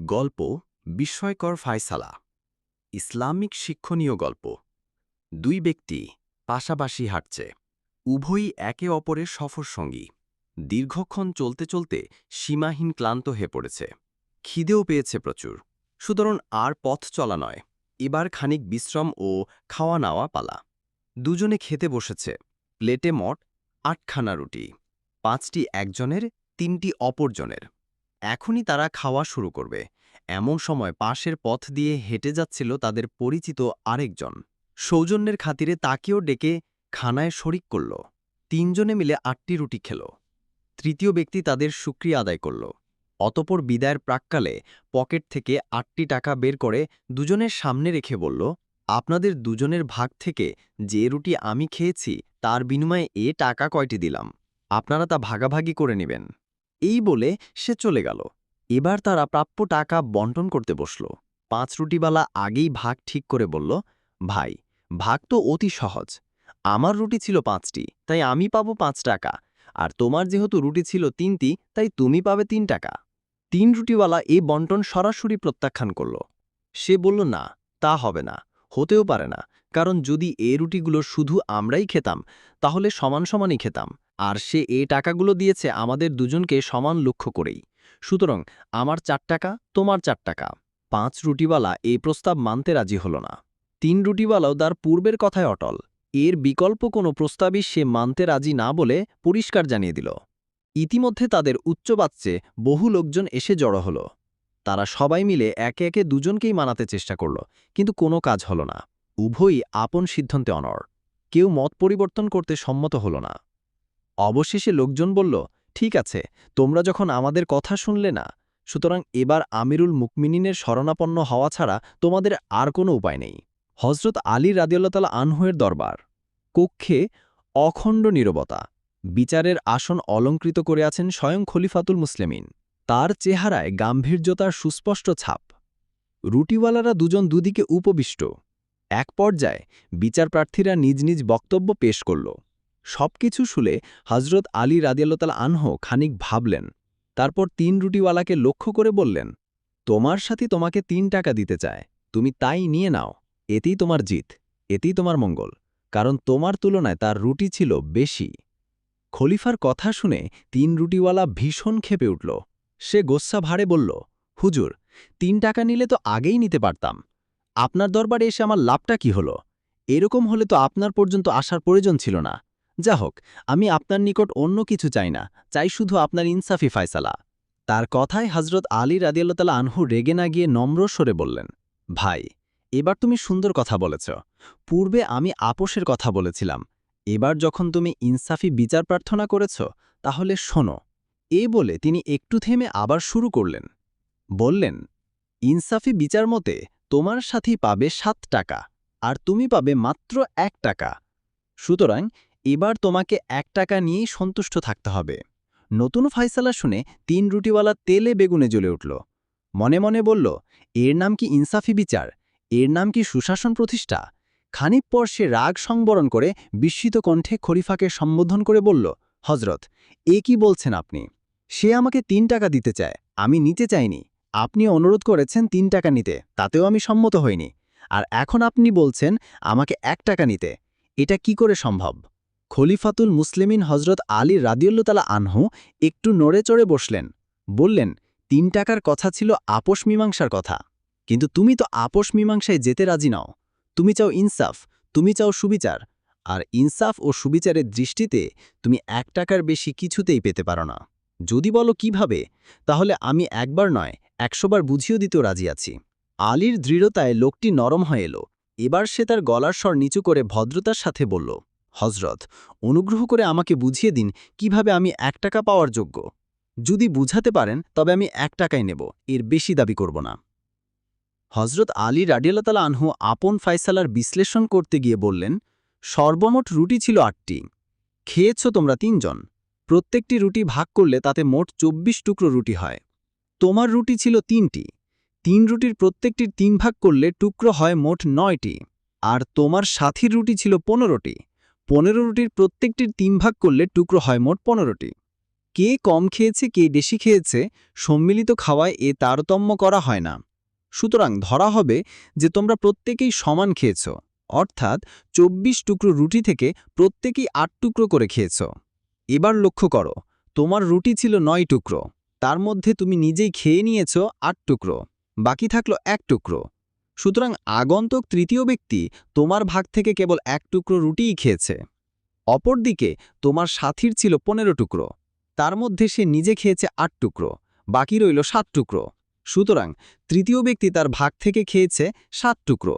গল্প বিস্ময়কর ফায়সালা। ইসলামিক শিক্ষণীয় গল্প। দুই ব্যক্তি পাশাপাশি হাঁটছে। উভয়ই একে অপরের সফরসঙ্গী দীর্ঘক্ষণ চলতে চলতে সীমাহীন ক্লান্ত হয়ে পড়েছে। খিদেও পেয়েছে প্রচুর। সুতরাং আর পথ চলা নয়। এবার খানিক বিশ্রাম ও খাওয়া নাওয়া পালা। দুজনে খেতে বসেছে। প্লেটে মট, আটখানা রুটি। পাঁচটি একজনের, তিনটি অপরজনের। এখনই তারা খাওয়া শুরু করবে। এমন সময় পাশের পথ দিয়ে হেঁটে যাচ্ছিল তাদের পরিচিত আরেকজন। সৌজন্যের খাতিরে তাকেও ডেকে খানায় শরিক করল। তিনজনে মিলে আটটি রুটি খেল। তৃতীয় ব্যক্তি তাদের সুক্রিয়া আদায় করল। অতপর বিদায়ের প্রাককালে পকেট থেকে আটটি টাকা বের করে দুজনের সামনে রেখে বলল, আপনাদের দুজনের ভাগ থেকে যে রুটি আমি খেয়েছি, তার বিনিময়ে এ টাকা কয়টি দিলাম। আপনারা তা ভাগাভাগি করে নেবেন। এই বলে সে চলে গেল। এবার তারা প্রাপ্য টাকা বন্টন করতে বসল। পাঁচ রুটিওয়ালা আগেই ভাগ ঠিক করে বলল, ভাই, ভাগ তো অতি সহজ। আমার রুটি ছিল পাঁচটি, তাই আমি পাবো পাঁচ টাকা। আর তোমার যেহেতু রুটি ছিল তিনটি, তাই তুমি পাবে তিন টাকা। তিন রুটিওয়ালা এই বন্টন সরাসরি প্রত্যাখ্যান করল। সে বলল, না, তা হবে না, হতেও পারে না। কারণ যদি এ রুটিগুলো শুধু আমরাই খেতাম, তাহলে সমান সমানই খেতাম। আর সে এ টাকাগুলো দিয়েছে আমাদের দুজনকে সমান লক্ষ্য করেই। সুতরাং, আমার চার টাকা, তোমার চার টাকা। পাঁচ রুটিওয়ালা এই প্রস্তাব মানতে রাজি হল না। তিন রুটিওয়ালাও তার পূর্বের কথায় অটল। এর বিকল্প কোনো প্রস্তাবই সে মানতে রাজি না বলে পরিষ্কার জানিয়ে দিল। ইতিমধ্যে তাদের উচ্চবাচ্যে বহু লোকজন এসে জড়ো হল। তারা সবাই মিলে একে একে দুজনকেই মানাতে চেষ্টা করল, কিন্তু কোনো কাজ হল না। উভয়ই আপন সিদ্ধান্তে অনর কেউ মত পরিবর্তন করতে সম্মত হল না। অবশেষে লোকজন বলল, ঠিক আছে, তোমরা যখন আমাদের কথা শুনলে না, সুতরাং এবার আমিরুল মুকমিনিনের শরণাপন্ন হওয়া ছাড়া তোমাদের আর কোনো উপায় নেই। হজরত আলী রাদিউল্লাতালা আনহুয়ের দরবার। কক্ষে অখণ্ড নীরবতা, বিচারের আসন অলঙ্কৃত করে আছেন স্বয়ং খলিফাতুল মুসলিমিন। তার চেহারায় গাম্ভীর্যতার সুস্পষ্ট ছাপ। রুটিওয়ালারা দুজন দুদিকে উপবিষ্ট। এক পর্যায়ে বিচারপ্রার্থীরা নিজ নিজ বক্তব্য পেশ করল। সবকিছু শুলে হজরত আলী রাদিয়াল্লাতাল আনহ খানিক ভাবলেন, তারপর তিন রুটিওয়ালাকে লক্ষ্য করে বললেন, তোমার সাথে তোমাকে তিন টাকা দিতে চায়, তুমি তাই নিয়ে নাও, এতেই তোমার জিত, এতেই তোমার মঙ্গল, কারণ তোমার তুলনায় তার রুটি ছিল বেশি। খলিফার কথা শুনে তিন রুটিওয়ালা ভীষণ খেপে উঠল। সে গোস্সা ভাড়ে বলল, হুজুর, তিন টাকা নিলে তো আগেই নিতে পারতাম। আপনার দরবারে এসে আমার লাভটা কি হলো? এরকম হলে তো আপনার পর্যন্ত আসার প্রয়োজন ছিল না। যা হোক, আমি আপনার নিকট অন্য কিছু চাই না, চাই শুধু আপনার ইনসাফি ফায়সালা। তার কথায় হজরত আলী রাদিয়াল্লাতালা আনহু রেগে না গিয়ে নম্র সরে বললেন, ভাই, এবার তুমি সুন্দর কথা বলেছ। পূর্বে আমি আপোষের কথা বলেছিলাম। এবার যখন তুমি ইনসাফি বিচার প্রার্থনা করেছ, তাহলে শোনো, এ বলে তিনি একটু থেমে আবার শুরু করলেন। বললেন, ইনসাফি বিচার মতে তোমার সাথী পাবে সাত টাকা, আর তুমি পাবে মাত্র এক টাকা। সুতরাং এবার তোমাকে এক টাকা নিয়েই সন্তুষ্ট থাকতে হবে। নতুন ফাইসালা শুনে তিন রুটিওয়ালা তেলে বেগুনে জ্বলে উঠল। মনে মনে বলল, এর নাম কি ইনসাফি বিচার? এর নাম কি সুশাসন প্রতিষ্ঠা? খানিক পর সে রাগ সংবরণ করে বিস্মিত কণ্ঠে খরিফাকে সম্বোধন করে বলল হজরত এ কি বলছেন আপনি? সে আমাকে তিন টাকা দিতে চায়, আমি নিতে চাইনি। আপনি অনুরোধ করেছেন তিন টাকা নিতে, তাতেও আমি সম্মত হইনি। আর এখন আপনি বলছেন আমাকে এক টাকা নিতে, এটা কি করে সম্ভব? খলিফাতুল মুসলিমিন হজরত আলী রাদিউল্লতালা আনহু একটু নড়ে চড়ে বসলেন। বললেন, তিন টাকার কথা ছিল আপোষ মীমাংসার কথা। কিন্তু তুমি তো আপোষ মীমাংসায় যেতে রাজি নাও। তুমি চাও ইনসাফ, তুমি চাও সুবিচার। আর ইনসাফ ও সুবিচারের দৃষ্টিতে তুমি এক টাকার বেশি কিছুতেই পেতে পারো না। যদি বলো কীভাবে, তাহলে আমি একবার নয় একশোবার বুঝিয়ে দিতেও রাজি আছি। আলীর দৃঢ়তায় লোকটি নরম হয়ে এলো। এবার সে তার গলার স্বর নিচু করে ভদ্রতার সাথে বলল হজরত অনুগ্রহ করে আমাকে বুঝিয়ে দিন কীভাবে আমি এক টাকা পাওয়ার যোগ্য। যদি বুঝাতে পারেন, তবে আমি এক টাকাই নেব, এর বেশি দাবি করব না। হজরত আলী রাডিয়াল্লাতালা আনহু আপন ফাইসালার বিশ্লেষণ করতে গিয়ে বললেন, সর্বমোট রুটি ছিল আটটি, খেয়েছ তোমরা তিনজন, প্রত্যেকটি রুটি ভাগ করলে তাতে মোট ২৪ টুকরো রুটি হয়, তোমার রুটি ছিল তিনটি, তিন রুটির প্রত্যেকটির তিন ভাগ করলে টুকরো হয় মোট নয়টি, আর তোমার সাথীর রুটি ছিল পনেরোটি পনেরো রুটির প্রত্যেকটির তিন ভাগ করলে টুকরো হয় মোট পনেরোটি। কে কম খেয়েছে, কে বেশি খেয়েছে, সম্মিলিত খাওয়ায় এ তারতম্য করা হয় না। সুতরাং ধরা হবে যে তোমরা প্রত্যেকেই সমান খেয়েছ, অর্থাৎ ২৪ টুকরো রুটি থেকে প্রত্যেকেই আট টুকরো করে খেয়েছ। এবার লক্ষ্য করো, তোমার রুটি ছিল নয় টুকরো, তার মধ্যে তুমি নিজেই খেয়ে নিয়েছ আট টুকরো, বাকি থাকল এক টুকরো। সুতরাং আগন্তুক তৃতীয় ব্যক্তি তোমার ভাগ থেকে কেবল এক টুকরো রুটিই খেয়েছে। অপরদিকে তোমার সাথীর ছিল পনেরো টুকরো, তার মধ্যে সে নিজে খেয়েছে আট টুকরো, বাকি রইল সাত টুকরো। সুতরাং তৃতীয় ব্যক্তি তার ভাগ থেকে খেয়েছে সাত টুকরো।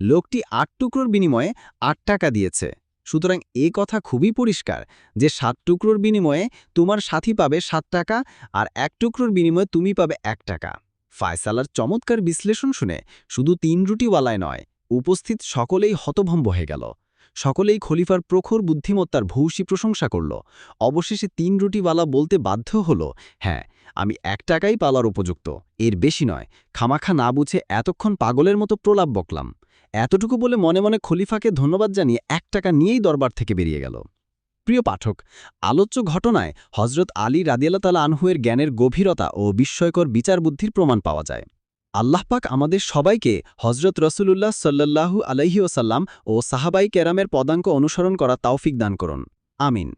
লোকটি আট টুকরোর বিনিময়ে আট টাকা দিয়েছে। সুতরাং এ কথা খুবই পরিষ্কার যে সাত টুকরোর বিনিময়ে তোমার সাথী পাবে সাত টাকা আর এক টুকরোর বিনিময়ে তুমি পাবে এক টাকা। ফায়সালার চমৎকার বিশ্লেষণ শুনে শুধু তিন রুটিওয়ালায় নয়, উপস্থিত সকলেই হতভম্ব হয়ে গেল। সকলেই খলিফার প্রখর বুদ্ধিমত্তার ভূষী প্রশংসা করল। অবশেষে তিন রুটিওয়ালা বলতে বাধ্য হল হ্যাঁ আমি এক টাকাই পালার উপযুক্ত। এর বেশি নয়, খামাখা না বুঝে এতক্ষণ পাগলের মতো প্রলাপ বকলাম। এতটুকু বলে মনে মনে খলিফাকে ধন্যবাদ জানিয়ে এক টাকা নিয়েই দরবার থেকে বেরিয়ে গেল। প্রিয় পাঠক, আলোচ্য ঘটনায় হজরত আলী রাদিয়াল্লাতালা আনহুয়ের জ্ঞানের গভীরতা ও বিস্ময়কর বিচার বুদ্ধির প্রমাণ পাওয়া যায়। আল্লাহপাক আমাদের সবাইকে হজরত রসুলুল্লাহ সাল্লাল্লাহু আলাইহি ওসাল্লাম ও সাহাবাই ক্যারামের পদাঙ্ক অনুসরণ করা তাওফিক দান করুন। আমিন।